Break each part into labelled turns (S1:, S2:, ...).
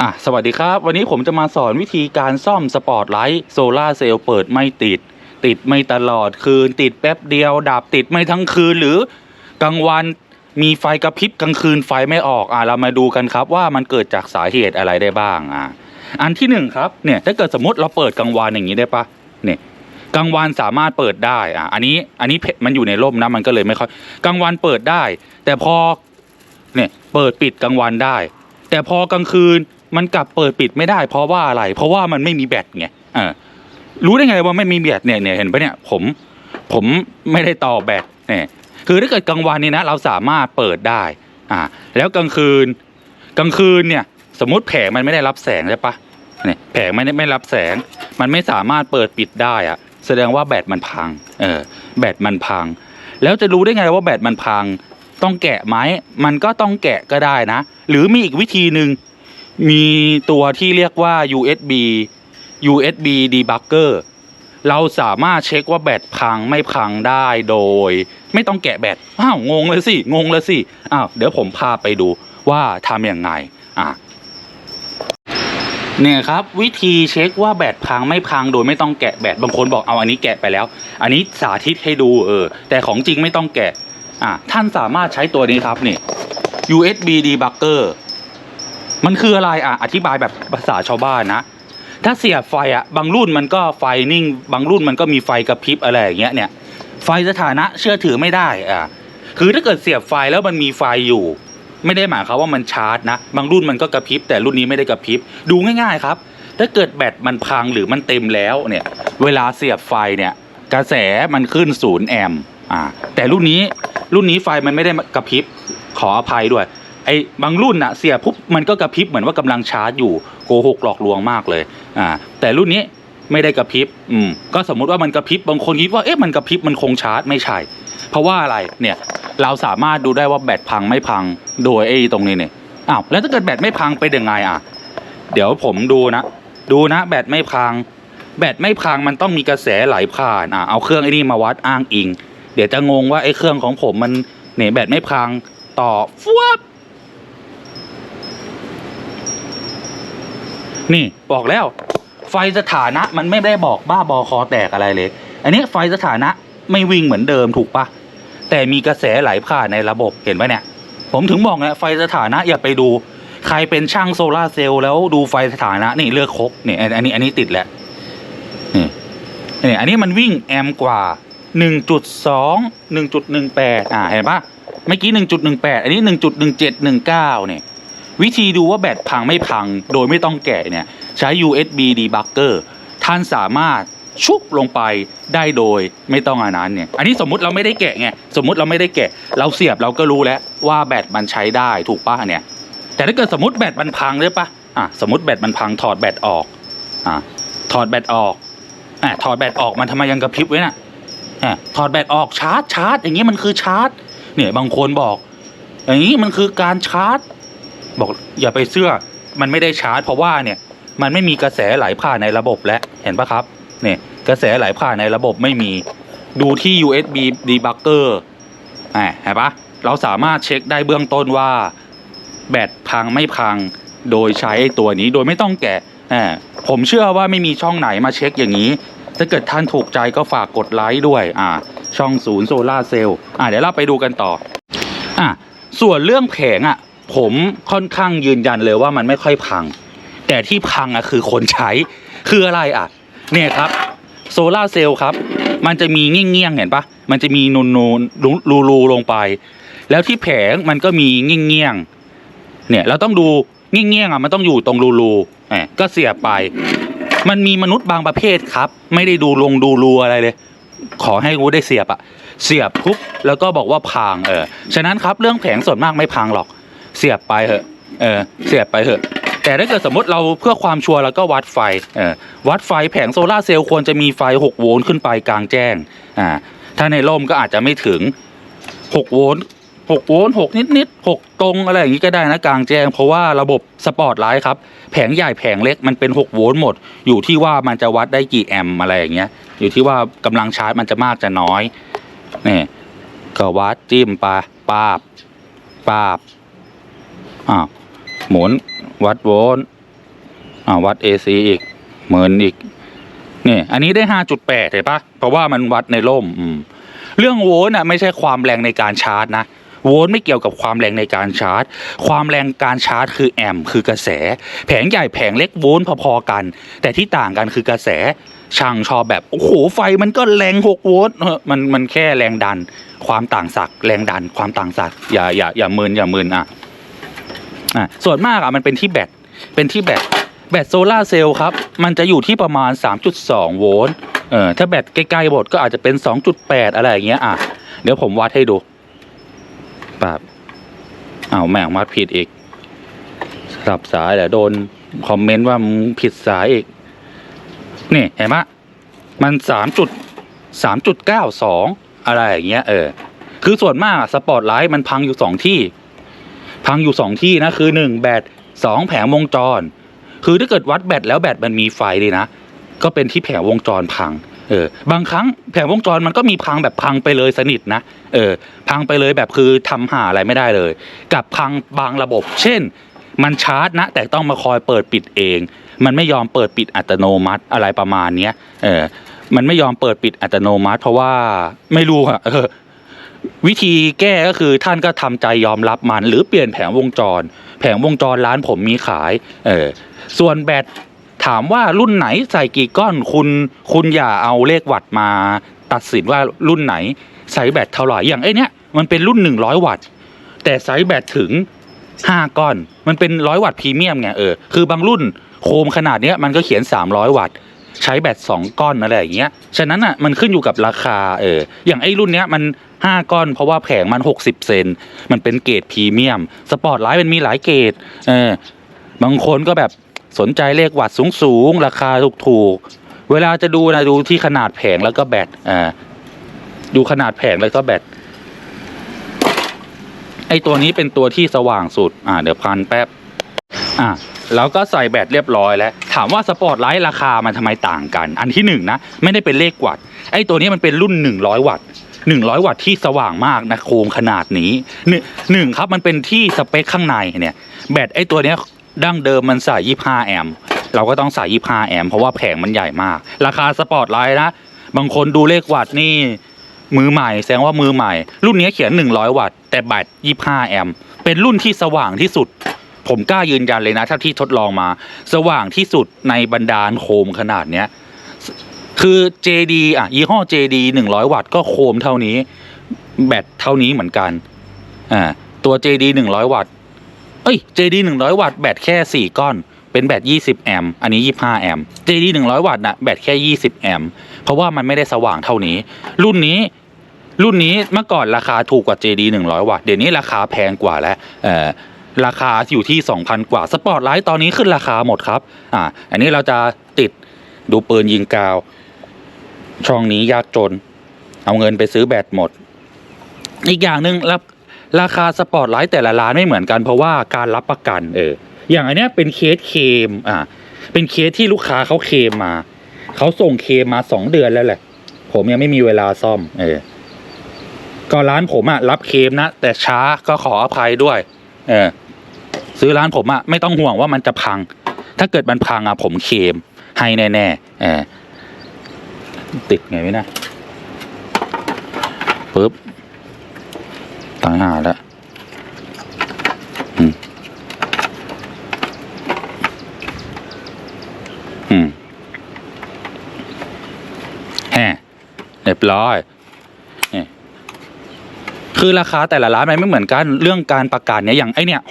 S1: อะสวัสดีครับ วันนี้ผมจะมาสอนวิธีการซ่อมสปอร์ตไลท์โซลาเซลล์เปิดไม่ติด ติดไม่ตลอดคืน ติดแป๊บเดียว ดับติดไม่ทั้งคืนหรือกลางวันมีไฟกระพริบกลางคืนไฟไม่ออกอะเรามาดูกันครับว่ามันเกิดจากสาเหตุอะไรได้บ้างอะอันที่หนึ่งครับเนี่ยถ้าเกิดสมมติเราเปิดกลางวันอย่างนี้ได้ปะเนี่ยกลางวันสามารถเปิดได้อะอันนี้อันนี้มันอยู่ในร่มนะมันก็เลยไม่ค่อยกลางวันเปิดได้ แต่พอเนี่ยเปิดปิดกลางวันได้ แต่พอกลางคืน มันกลับเปิดปิดไม่ได้เพราะว่าอะไร เพราะว่ามันไม่มีแบตไงอรู้ได้ไงว่าไม่มีแบตเนี่ยเนี่ยเห็นปะเนี่ยผมผมไม่ได้ต่อแบตเนี่ยคือถ้าเกิดกลางวันนี่นะเราสามารถเปิดได้อ่าแล้วกลางคืนกลางคืนเนี่ยสมมติแผงมันไม่ได้รับแสงใช่ปะเนี่ยแผงไม่ได้ไม่รับแสง มันไม่สามารถเปิดปิดได้อะแสดงว่าแบตมันพังเออแบตมันพัง แล้วจะรู้ได้ไงว่าแบตมันพัง ต้องแกะไหมมันก็ต้องแกะก็ได้นะ หรือมีอีกวิธีหนึ่ง มีตัวที่เรียกว่า USB USB debugger เราสามารถเช็คว่าแบตพังไม่พังได้โดย ไม่ต้องแกะแบต อ้าว งงเลยสิ งงเลยสิ อ้าว เดี๋ยวผมพาไปดูว่าทำอย่างไง อะ เนี่ยครับ วิธีเช็คว่าแบตพังไม่พังโดยไม่ต้องแกะแบต บางคนบอกเอาอันนี้แกะไปแล้ว อันนี้สาธิตให้ดูเออ แต่ของจริงไม่ต้องแกะ อะ ท่านสามารถใช้ตัวนี้ครับนี่ USB debugger มันคืออะไรอะอธิบายแบบภาษาชาวบ้านนะ ถ้าเสียบไฟอะบางรุ่นมันก็ไฟนิ่ง บางรุ่นมันก็มีไฟกระพริบอะไรอย่างเงี้ยเนี่ยไฟสถานะเชื่อถือไม่ได้อะคือถ้าเกิดเสียบไฟแล้วมันมีไฟอยู่ ไม่ได้หมายความว่ามันชาร์จนะ บางรุ่นมันก็กระพริบแต่รุ่นนี้ไม่ได้กระพริบดูง่ายๆครับ ถ้าเกิดแบตมันพังหรือมันเต็มแล้วเนี่ย เวลาเสียบไฟเนี่ย กระแสมันขึ้นศูนย์แอมป์อ่าแต่รุ่นนี้รุ่นนี้ไฟมันไม่ได้กระพริบขออภัยด้วย ไอ้บางรุ่นอะเสียบปุ๊บมันก็กระพริบเหมือนว่ากำลังชาร์จอยู่โกหกหลอกลวงมากเลยอ่าแต่รุ่นนี้ไม่ได้กระพริบอืมก็สมมุติว่ามันกระพริบบางคนคิดว่าเอ๊ะมันกระพริบมันคงชาร์จไม่ใช่ เพราะว่าอะไรเนี่ยเราสามารถดูได้ว่าแบตพังไม่พังโดยไอ้ตรงนี้เนี่ยอ้าวแล้วถ้าเกิดแบตไม่พังเป็นยังไงอะเดี๋ยวผมดูนะ ดูนะแบตไม่พัง แบตไม่พังมันต้องมีกระแสไหลผ่านอะเอาเครื่องไอ้นี่มาวัดอ้างอิง เดี๋ยวจะงงว่าไอ้เครื่องของผมมันเนี่ยแบตไม่พังต่อฟวบ นี่บอกแล้ว ไฟสถานะมันไม่ได้บอกบ้าบอคอแตกอะไรเลย อันนี้ไฟสถานะไม่วิ่งเหมือนเดิมถูกปะแต่มีกระแสไหลผ่านในระบบเห็นไหมเนี่ย ผมถึงบอกไงไฟสถานะอย่าไปดู ใครเป็นช่างโซลาเซลล์แล้วดูไฟสถานะนี่เลือกครบนี่อันอันนี้อันนี้ติดแล้วนี่นี่อันนี้มันวิ่งแอมกว่าหนึ่งจุดสองหนึ่งจุดหนึ่งแปดอ่าเห็นปะเมื่อกี้หนึ่งจุดหนึ่งแปดอันนี้หนึ่งจุดหนึ่งเจ็ดหนึ่งเก้าเนี่ย วิธีดูว่าแบตพังไม่พังโดยไม่ต้องแกะเนี่ยใช้ USB debugger ท่านสามารถชุบลงไปได้โดยไม่ต้องอันนั้นเนี่ยอันนี้สมมุติเราไม่ได้แกะไงสมมุติเราไม่ได้แกะ เราเสียบเราก็รู้แล้วว่าแบตมันใช้ได้ถูกปะเนี่ย แต่ถ้าเกิดสมมติแบตมันพังเลยปะอะสมมติแบตมันพังถอดแบตออกอะถอดแบตออกอะถอดแบตออกมันทำไมยังกระพริบไว้น่ะอะถอดแบตออกชาร์จชาร์จอย่างนี้มันคือชาร์จ เนี่ยบางคนบอกอย่างนี้มันคือการชาร์จ บอกอย่าไปเชื่อมันไม่ได้ชาร์จ เพราะว่าเนี่ยมันไม่มีกระแสไหลผ่านในระบบแล้วเห็นปะครับเนี่ยกระแสไหลผ่านในระบบไม่มีดูที่ USB debugger อ่าเห็นปะเราสามารถเช็คได้เบื้องต้นว่า แบตพังไม่พังโดยใช้ตัวนี้โดยไม่ต้องแกะอ่าผมเชื่อว่าไม่มีช่องไหนมาเช็คอย่างนี้ถ้าเกิดท่านถูกใจก็ฝากกดไลค์ด้วยอ่าช่องศูนย์โซลาเซลล์อ่าเดี๋ยวเราไปดูกันต่ออะส่วนเรื่องแผงอะ ผมค่อนข้างยืนยันเลยว่ามันไม่ค่อยพัง แต่ที่พังอะคือคนใช้คืออะไรอะเนี่ยครับโซลาเซลล์ครับ มันจะมีเงี้ยงๆเห็นปะมันจะมีนูนนูนรูรูลงไป แล้วที่แผงมันก็มีเงี้ยงๆเนี่ยเราต้องดูเงี้ยงๆอะมันต้องอยู่ตรงรูรูๆแหมก็เสียบไป มันมีมนุษย์บางประเภทครับ ไม่ได้ดูลงดูรูอะไรเลย ขอให้กูได้เสียบอะเสียบปุ๊บแล้วก็บอกว่าพังเออฉะนั้นครับเรื่องแผงส่วนมากไม่พังหรอก เสียบไปเถอะเออเสียบไปเถอะแต่ถ้าเกิดสมมติเราเพื่อความชัวร์เราก็วัดไฟเออวัดไฟแผงโซลาเซลล์ควรจะมีไฟ 6 โวลต์ขึ้นไปกลางแจ้งอ่าถ้าในร่มก็อาจจะไม่ถึง 6 โวลต์6โวลต์6นิดนิด6ตรงอะไรอย่างนี้ก็ได้นะกลางแจ้ง เพราะว่าระบบสปอร์ตไลท์ครับแผงใหญ่แผงเล็กมันเป็น 6 โวลต์หมด อยู่ที่ว่ามันจะวัดได้กี่แอมป์อะไรอย่างเงี้ยอยู่ที่ว่ากำลังชาร์จมันจะมากจะน้อยนี่ก็วัดจิ้มไปปาบปาบ อ้าหมุนวัดโวลต์อ่าวัด AC อีกเหมือนอีกนี่อันนี้ได้ห้าจุดแปดเห็นปะเพราะว่ามันวัดในร่มอืมเรื่องโวลต์อะไม่ใช่ความแรงในการชาร์จนะโวลต์ไม่เกี่ยวกับความแรงในการชาร์จ ความแรงการชาร์จคือแอมป์คือกระแส แผงใหญ่แผงเล็กโวลต์พอๆกัน แต่ที่ต่างกันคือกระแสช่างชอบแบบโอ้โหไฟมันก็แรงหกโวลต์มันมันแค่แรงดัน ความต่างศักย์แรงดัน ความต่างศักย์อย่าอย่าอย่ามึนอย่ามึนอะ อะส่วนมากอะมันเป็นที่แบตเป็นที่แบตแบตโซลาเซลล์ครับ มันจะอยู่ที่ประมาณ 3.2 โวลต์เออถ้าแบตใกล้ๆบทก็อาจจะเป็น 2.8 อะไรอย่างเงี้ยอะเดี๋ยวผมวัดให้ดูแบบอ้าวแม่งวัดผิดอีกสลับสายเดี๋ยวโดนคอมเมนต์ว่ามึงผิดสายอีก นี่เห็นไหมมันสามจุดสามจุดเก้าสองอะไรอย่างเงี้ยเออ คือส่วนมากสปอร์ตไลท์มันพังอยู่สองที่ พังอยู่สองที่นะคือหนึ่งแบตสองแผงวงจร คือถ้าเกิดวัดแบตแล้วแบตมันมีไฟเลยนะ ก็เป็นที่แผงวงจรพังเออบางครั้งแผงวงจรมันก็มีพังแบบพังไปเลยสนิทนะเออพังไปเลยแบบคือทำหาอะไรไม่ได้เลย กับพังบางระบบ เช่น มันชาร์จนะ แต่ต้องมาคอยเปิดปิดเอง มันไม่ยอมเปิดปิดอัตโนมัติอะไรประมาณเนี้ยเออมันไม่ยอมเปิดปิดอัตโนมัติ เพราะว่าไม่รู้อะเออ วิธีแก้ก็คือท่านก็ทำใจยอมรับมัน หรือเปลี่ยนแผงวงจร แผงวงจรร้านผมมีขายเออส่วนแบตถามว่ารุ่นไหนใส่กี่ก้อนคุณคุณอย่าเอาเลขวัตต์มาตัดสินว่ารุ่นไหนใส่แบตเท่าไหร่อย่างไอเนี้ยมันเป็นรุ่นหนึ่งร้อยวัตต์ แต่ไซส์แบตถึงห้าก้อน มันเป็นร้อยวัตต์พรีเมียมไงเออคือบางรุ่นโคมขนาดเนี้ยมันก็เขียนสามร้อยวัตต์ ใช้แบตสองก้อนอะไรอย่างเงี้ยฉะนั้นอะมันขึ้นอยู่กับราคาเอออย่างไอ้รุ่นเนี้ยมันห้าก้อนเพราะว่าแผงมันหกสิบเซน มันเป็นเกรดพรีเมียม สปอร์ตไลท์มันมีหลายเกรดเออบางคนก็แบบสนใจเลขวัตต์สูงๆ ราคาถูกๆ เวลาจะดูนะดูที่ขนาดแผงแล้วก็แบตอ่าดูขนาดแผงแล้วก็แบตไอตัวนี้เป็นตัวที่สว่างสุด อ่า เดี๋ยวพันแป๊บ อะ แล้วก็ใส่แบตเรียบร้อยแล้ว ถามว่าสปอร์ตไลท์ราคามันทำไมต่างกัน อันที่หนึ่งนะไม่ได้เป็นเลขวัตต์ไอ้ตัวนี้มันเป็นรุ่นหนึ่งร้อยวัตต์หนึ่งร้อยวัตต์ที่สว่างมากนะโคมขนาดนี้หนึ่งครับมันเป็นที่สเปคข้างในเนี่ยแบตไอ้ตัวนี้ดั้งเดิมมันใส่ยี่ห้าแอมป์เราก็ต้องใส่ยี่ห้าแอมป์เพราะว่าแผงมันใหญ่มาก ราคาสปอร์ตไลท์นะบางคนดูเลขวัตต์นี่มือใหม่แสดงว่ามือใหม่ รุ่นนี้เขียน 100 วัตต์แต่แบต25 แอมป์เป็นรุ่นที่สว่างที่สุด ผมกล้ายืนยันเลยนะ ถ้าที่ทดลองมา สว่างที่สุดในบรรดาโคมขนาดเนี้ยคือ JD อะยี่ห้อ JD 100 วัตต์ก็โคมเท่านี้ แบตเท่านี้เหมือนกันอ่าตัว JD 100 วัตต์เอ้ย JD 100 วัตต์แบตแค่ 4 ก้อน เป็นแบต 20 แอมป์อันนี้ 25 แอมป์ JD 100 วัตต์นะแบตแค่ 20 แอมป์เพราะว่ามันไม่ได้สว่างเท่านี้ รุ่นนี้รุ่นนี้เมื่อก่อนราคาถูกกว่า JD 100 วัตต์เดี๋ยวนี้ราคาแพงกว่าแล้วเอ่อ ราคาอยู่ที่ 2,000 กว่าสปอร์ตไลท์ตอนนี้ขึ้นราคาหมดครับอ่าอันนี้เราจะติดดูปืนยิงกาว ช่องนี้ยากจน เอาเงินไปซื้อแบตหมด อีกอย่างหนึ่งรับราคาสปอร์ตไลท์แต่ละร้านไม่เหมือนกันเพราะว่าการรับประกันเอออย่างอันเนี้ยเป็นเคสเคมอ่าเป็นเคสที่ลูกค้าเขาเคมมาเขาส่งเคมมาสองเดือนแล้วแหละ ผมยังไม่มีเวลาซ่อม เออก็ร้านผมอะรับเคมนะแต่ช้าก็ขออภัยด้วย เออ ซื้อร้านผมอะไม่ต้องห่วงว่ามันจะพัง ถ้าเกิดมันพังอะผมเคลมให้แน่ๆเออติดไงไม่นะปึ๊บตายหาแล้วอืมอืมแฮเรียบร้อยนี่คือราคาแต่ละร้านมันไม่เหมือนกันเรื่องการประกันเนี่ยอย่างไอเนี่ย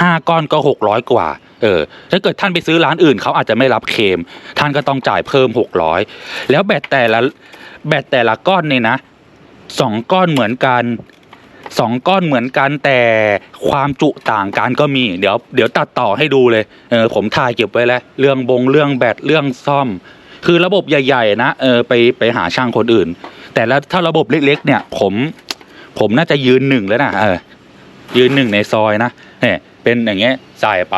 S1: ห้าก้อนก็หกร้อยกว่า เออ ถ้าเกิดท่านไปซื้อร้านอื่นเขาอาจจะไม่รับเคม ท่านก็ต้องจ่ายเพิ่มหกร้อยแล้วแบตแต่ละแบตแต่ละก้อนเนี่ยนะสองก้อนเหมือนกันสองก้อนเหมือนกันแต่ความจุต่างกันก็มี เดี๋ยวเดี๋ยวตัดต่อให้ดูเลย เออผมถ่ายเก็บไว้แล้ว เรื่องบงเรื่องแบตเรื่องซ่อม คือระบบใหญ่ ๆ นะเออไปไปหาช่างคนอื่น แต่แล้วถ้าระบบเล็ก ๆ เนี่ย ผม ผมน่าจะยืนหนึ่งแล้วนะเออยืนหนึ่งในซอยนะเนี่ย เป็นอย่างเงี้ยใส่ไป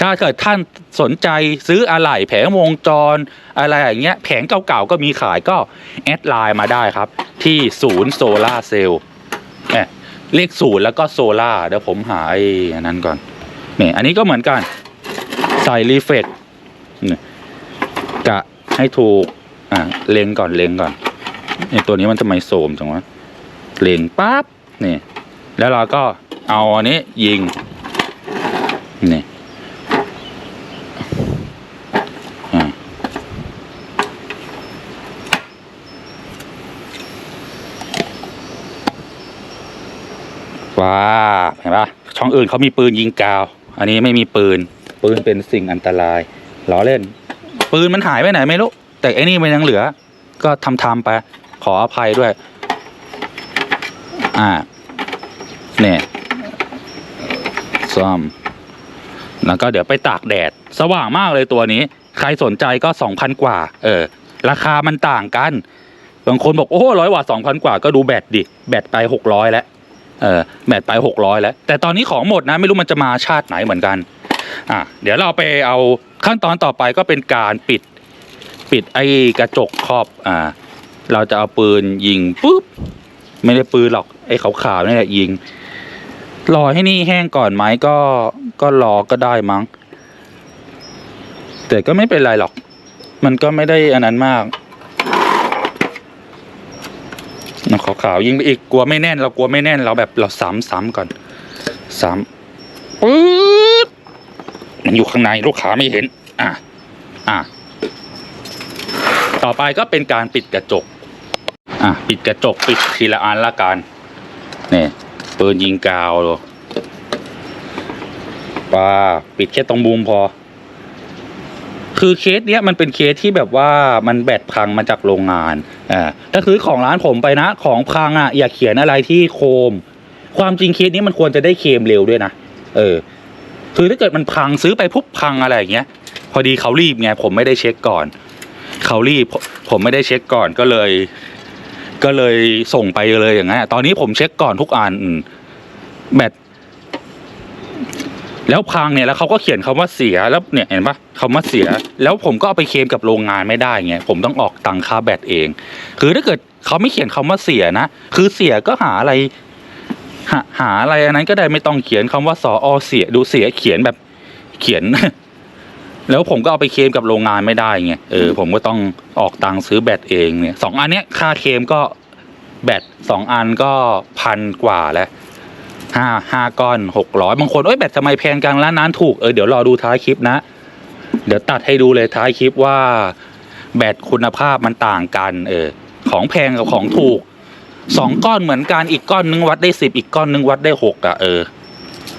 S1: ถ้าเกิดท่านสนใจซื้ออะไหล่แผงวงจรอะไรอย่างเงี้ยแผงเก่าๆก็มีขายก็ แอดไลน์มาได้ครับ ที่ศูนย์โซล่าเซลล์เนี่ยเลขศูนย์แล้วก็โซล่าเดี๋ยวผมหาไอ้นั้นก่อนนี่อันนี้ก็เหมือนกัน ใส่รีเฟกนี่กะให้ถูก อ่าเล็งก่อนเล็งก่อนไอตัวนี้มันทำไมโสมจังวะเล็งปั๊บนี่ แล้วเราก็เอาอันนี้ยิง นี่อ่าว้าเห็นปะช่องอื่นเขามีปืนยิงกาว อันนี้ไม่มีปืน ปืนเป็นสิ่งอันตรายล้อเล่น ปืนมันหายไปไหนไม่รู้ แต่ไอ้นี่มันยังเหลือ ก็ทำทำไป ขออภัยด้วย อ่าเนี่ยซ่อม แล้วก็เดี๋ยวไปตากแดด สว่างมากเลยตัวนี้ ใครสนใจก็สองพันกว่า เออ ราคามันต่างกัน บางคนบอก โอ้ร้อยวัตต์สองพันกว่าก็ดูแบตดิ แบตไปหกร้อยแล้ว เออ แบตไปหกร้อยแล้ว แต่ตอนนี้ของหมดนะ ไม่รู้มันจะมาชาติไหนเหมือนกัน อะ เดี๋ยวเราไปเอาขั้นตอนต่อไปก็เป็นการปิด ปิดไอ้กระจกครอบ อ่า เราจะเอาปืนยิงปุ๊บ ไม่ได้ปืนหรอก ไอ้ขาวๆนี่แหละยิง รอให้นี่แห้งก่อนไหมก็ ก็รอก็ได้มั้ง แต่ก็ไม่เป็นไรหรอก มันก็ไม่ได้อันนั้นมากมันขาวๆยิงไปอีกกลัวไม่แน่น เรากลัวไม่แน่นเราแบบเราซ้ำซ้ำก่อนซ้ำปื๊ดมันอยู่ข้างในลูกค้าไม่เห็น อะ อะ ต่อไปก็เป็นการปิดกระจก อะ ปิดกระจกปิดทีละอันละกันนี่ปืนยิงกาว ดูปาปิดแค่ตรงมุมพอ คือเคสเนี้ยมันเป็นเคสที่แบบว่ามันแบตพังมาจากโรงงานอ่าถ้าซื้อของร้านผมไปนะของพังอะอย่าเขียนอะไรที่โคม ความจริงเคสนี้มันควรจะได้เคมเร็วด้วยนะเออ คือถ้าเกิดมันพังซื้อไปปุ๊บพังอะไรอย่างเงี้ย พอดีเขารีบไงผมไม่ได้เช็คก่อนเขารีบผมไม่ได้เช็คก่อนก็เลย ก็เลยส่งไปเลยอย่างนั้นอะตอนนี้ผมเช็คก่อนทุกอันแบต แล้วพังเนี่ยแล้วเขาก็เขียนคำว่าเสียแล้วเนี่ยเห็นปะคำว่าเสีย แล้วผมก็เอาไปเคลมกับโรงงานไม่ได้ไงผมต้องออกตังค่าแบตเอง คือถ้าเกิดเขาไม่เขียนคำว่าเสียนะ คือเสียก็หาอะไร หาหาอะไรอันนั้นก็ได้ไม่ต้องเขียนคำว่าสออเสียดูเสียเขียนแบบเขียน แล้วผมก็เอาไปเคลมกับโรงงานไม่ได้ไงเออผมก็ต้องออกตังค์ซื้อแบตเองเนี่ยสองอันเนี้ยค่าเคลมก็แบตสองอันก็พันกว่าแล้ว ห้าห้าก้อนหกร้อยบางคนเอ้ยแบตทำไมแพงจังร้านนั้นถูกเออเดี๋ยวรอดูท้ายคลิปนะ เดี๋ยวตัดให้ดูเลยท้ายคลิปว่าแบตคุณภาพมันต่างกัน เออ ของแพงกับของถูกสองก้อนเหมือนกันอีกก้อนนึงวัดได้สิบอีกก้อนนึงวัดได้หกอะเออ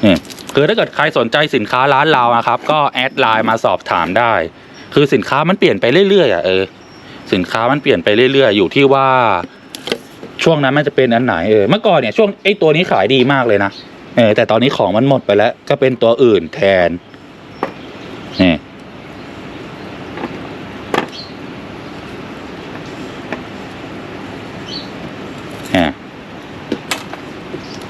S1: เนี่ยคือถ้าเกิดใครสนใจสินค้าร้านเรานะครับ ก็แอดไลน์มาสอบถามได้ คือสินค้ามันเปลี่ยนไปเรื่อยๆอะเออสินค้ามันเปลี่ยนไปเรื่อยๆ อยู่ที่ว่า ช่วงนั้นมันจะเป็นอันไหนเออเมื่อก่อนเนี่ยช่วงไอ้ตัวนี้ขายดีมากเลยนะเออแต่ตอนนี้ของมันหมดไปแล้ว ก็เป็นตัวอื่นแทนนี่เนี่ย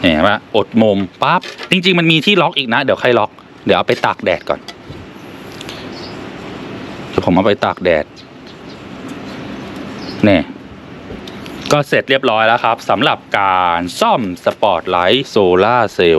S1: เนี่ยว่าอดมุมปั๊บจริง ๆ มันมีที่ล็อกอีกนะ เดี๋ยวใครล็อก เดี๋ยวเอาไปตากแดดก่อนเดี๋ยวผมเอาไปตากแดดเนี่ย ก็เสร็จเรียบร้อยแล้วครับสำหรับการซ่อมสปอร์ตไลท์โซล่าเซลล์